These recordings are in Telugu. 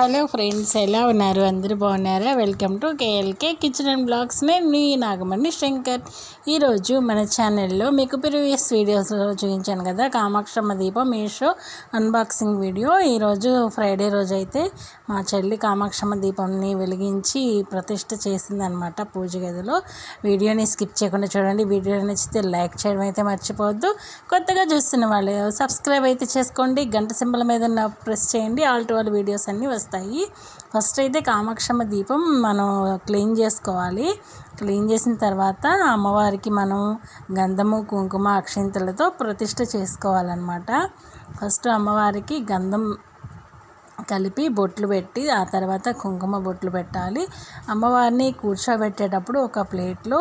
హలో ఫ్రెండ్స్ ఎలా ఉన్నారు? అందరూ బాగున్నారా? Welcome to KLK kitchen and blogs. నేను మీ నాగమణి శంకర్. ఈరోజు మన ఛానల్లో మీకు ప్రీవియస్ వీడియోస్లో చూపించాను కదా కామాక్షమ్మ దీపం మీషో అన్బాక్సింగ్ వీడియో. ఈరోజు ఫ్రైడే రోజు అయితే మా చెల్లి కామాక్షమ్మ దీపంని వెలిగించి ప్రతిష్ట చేసిందనమాట పూజ గదిలో. వీడియోని స్కిప్ చేయకుండా చూడండి. వీడియో నచ్చితే లైక్ చేయడం అయితే మర్చిపోవద్దు. కొత్తగా చూస్తున్న వాళ్ళు సబ్స్క్రైబ్ అయితే చేసుకోండి. గంట సింబల్ మీద ప్రెస్ చేయండి. ఆల్ టు ఆల్ వీడియోస్ అన్నీ వస్తాయి. ఫస్ట్ అయితే కామాక్షమ్మ దీపం మనం క్లీన్ చేసుకోవాలి. క్లీన్ చేసిన తర్వాత అమ్మవారికి మనం గంధము కుంకుమ అక్షింతలతో ప్రతిష్ట చేసుకోవాలన్నమాట. ఫస్ట్ అమ్మవారికి గంధం కలిపి బొట్లు పెట్టి ఆ తర్వాత కుంకుమ బొట్లు పెట్టాలి. అమ్మవారిని కూర్చోబెట్టేటప్పుడు ఒక ప్లేట్లో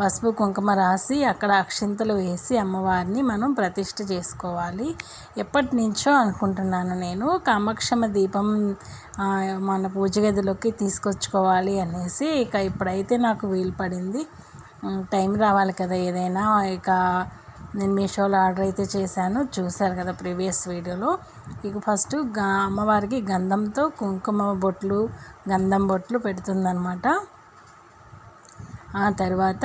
పసుపు కుంకుమ రాసి అక్కడ అక్షింతలు వేసి అమ్మవారిని మనం ప్రతిష్ఠ చేసుకోవాలి. ఎప్పటి నుంచో అనుకుంటున్నాను నేను. కామాక్షమ దీపం మన పూజ గదిలోకి తీసుకొచ్చుకోవాలి అనేసి ఇక ఇప్పుడైతే నాకు వీలు పడింది. టైం రావాలి కదా ఏదైనా. ఇక నేను మీషోలో ఆర్డర్ అయితే చేశాను. చూశారు కదా ప్రీవియస్ వీడియోలో. ఇక ఫస్ట్ అమ్మవారికి గంధంతో కుంకుమ బొట్లు గంధం బొట్లు పెడుతుందనమాట ఆ తర్వాత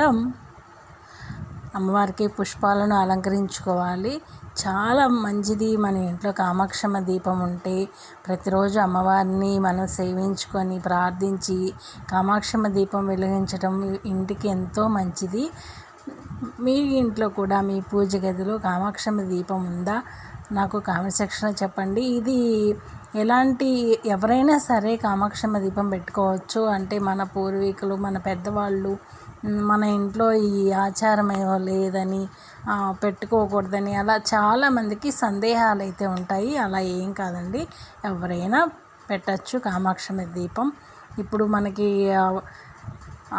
అమ్మవారికి పుష్పాలను అలంకరించుకోవాలి. చాలా మంచిది మన ఇంట్లో కామాక్షమ దీపం ఉంటే ప్రతిరోజు అమ్మవారిని మనం సేవించుకొని ప్రార్థించి కామాక్షమ దీపం వెలిగించడం ఇంటికి ఎంతో మంచిది. మీ ఇంట్లో కూడా మీ పూజ గదిలో కామాక్షమ్మ దీపం ఉందా? నాకు కామెంట్ సెక్షన్లో చెప్పండి. ఇది ఎలాంటి ఎవరైనా సరే కామాక్షమ్మ దీపం పెట్టుకోవచ్చు. అంటే మన పూర్వీకులు మన పెద్దవాళ్ళు మన ఇంట్లో ఈ ఆచారమేమో లేదని పెట్టుకోకూడదని అలా చాలామందికి సందేహాలు అయితే ఉంటాయి. అలా ఏం కాదండి. ఎవరైనా పెట్టచ్చు కామాక్షమ్మ దీపం. ఇప్పుడు మనకి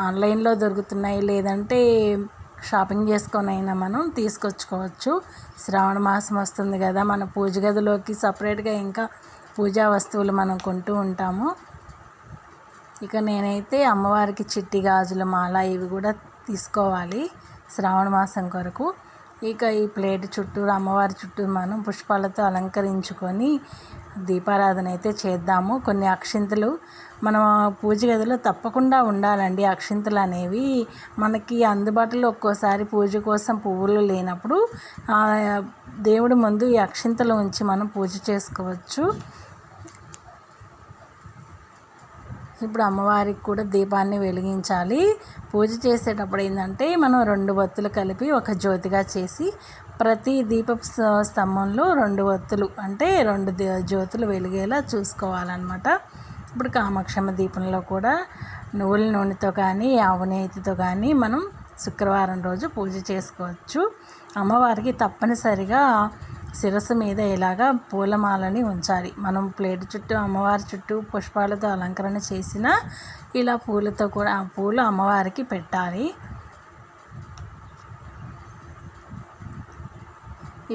ఆన్లైన్లో దొరుకుతున్నాయి. లేదంటే షాపింగ్ చేసుకొని అయినా మనం తీసుకొచ్చుకోవచ్చు. శ్రావణ మాసం వస్తుంది కదా మన పూజ గదిలోకి సపరేట్గా ఇంకా పూజా వస్తువులు మనం కొంటూ ఉంటాము. ఇక నేనైతే అమ్మవారికి చిట్టి గాజుల మాల ఇవి కూడా తీసుకోవాలి శ్రావణ మాసం కొరకు. ఇక ఈ ప్లేట్ చుట్టూ అమ్మవారి చుట్టూ మనం పుష్పాలతో అలంకరించుకొని దీపారాధన అయితే చేద్దాము. కొన్ని అక్షింతలు మనం పూజ గదిలో తప్పకుండా ఉండాలండి. అక్షింతలు అనేవి మనకి అందుబాటులో ఒక్కోసారి పూజ కోసం పువ్వులు లేనప్పుడు దేవుడి ముందు ఈ అక్షింతలు ఉంచి మనం పూజ చేసుకోవచ్చు. ఇప్పుడు అమ్మవారికి కూడా దీపాన్ని వెలిగించాలి. పూజ చేసేటప్పుడు ఏంటంటే మనం రెండు వత్తులు కలిపి ఒక జ్యోతిగా చేసి ప్రతి దీప స్తంభంలో రెండు వత్తులు అంటే రెండు జ్యోతులు వెలిగేలా చూసుకోవాలన్నమాట. ఇప్పుడు కామాక్షమ్మ దీపంలో కూడా నువ్వుల నూనెతో కానీ ఆవు నేతితో కానీ మనం శుక్రవారం రోజు పూజ చేసుకోవచ్చు. అమ్మవారికి తప్పనిసరిగా శిరస్సు మీద ఇలాగా పూలమాలని ఉంచాలి. మనం ప్లేట్ చుట్టూ అమ్మవారి చుట్టూ పుష్పాలతో అలంకరణ చేసిన ఇలా పూలతో కూడా ఆ పూలు అమ్మవారికి పెట్టాలి.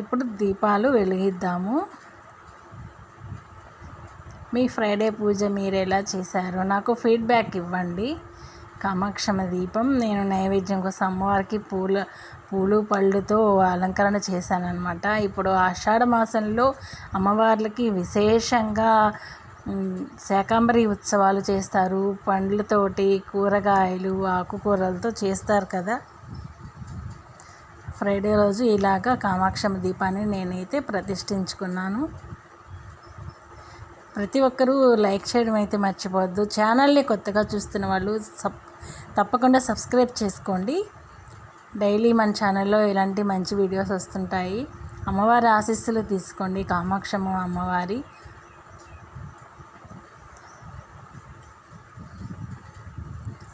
ఇప్పుడు దీపాలు వెలిగిద్దాము. మీ ఫ్రైడే పూజ మీరు ఎలా చేశారో నాకు ఫీడ్బ్యాక్ ఇవ్వండి. కామాక్షమ దీపం నేను నైవేద్యం కోసం అమ్మవారికి పూల పూలు పళ్ళుతో అలంకరణ చేశానమాట ఇప్పుడు ఆషాఢ మాసంలో అమ్మవార్లకి విశేషంగా శాకాంబరి ఉత్సవాలు చేస్తారు. పండ్లతోటి కూరగాయలు ఆకుకూరలతో చేస్తారు కదా. ఫ్రైడే రోజు ఇలాగా కామాక్షమ దీపాన్ని నేనైతే ప్రతిష్ఠించుకున్నాను. ప్రతి ఒక్కరూ లైక్ చేయడం అయితే మర్చిపోవద్దు. ఛానల్ని కొత్తగా చూస్తున్న వాళ్ళు సబ్ తప్పకుండా సబ్స్క్రైబ్ చేసుకోండి. డైలీ మన ఛానల్లో ఇలాంటి మంచి వీడియోస్ వస్తుంటాయి. అమ్మవారి ఆశీస్సులు తీసుకోండి. కామాక్షమ్మ అమ్మవారి.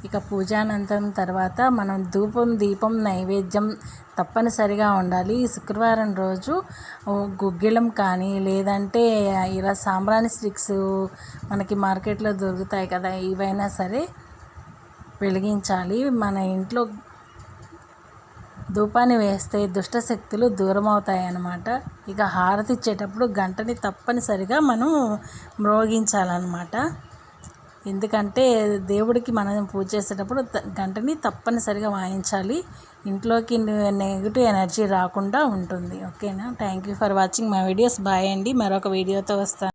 ఇక పూజానంతరం తర్వాత మనం ధూపం దీపం నైవేద్యం తప్పనిసరిగా ఉండాలి. శుక్రవారం రోజు గుగ్గిలం కానీ లేదంటే ఇలా సాంబ్రాణి స్టిక్స్ మనకి మార్కెట్లో దొరుకుతాయి కదా ఇవైనా సరే వెలిగించాలి. మన ఇంట్లో ధూపాన్ని వేస్తే దుష్టశక్తులు దూరం అవుతాయి అన్నమాట ఇక హారతి ఇచ్చేటప్పుడు గంటని తప్పనిసరిగా మనం మ్రోగించాలన్నమాట. ఎందుకంటే దేవుడికి మనం పూజ చేసేటప్పుడు గంటని తప్పనిసరిగా వాయించాలి. ఇంట్లోకి నెగిటివ్ ఎనర్జీ రాకుండా ఉంటుంది. ఓకేనా thank you for watching my videos bye అండి. మరొక వీడియోతో వస్తాను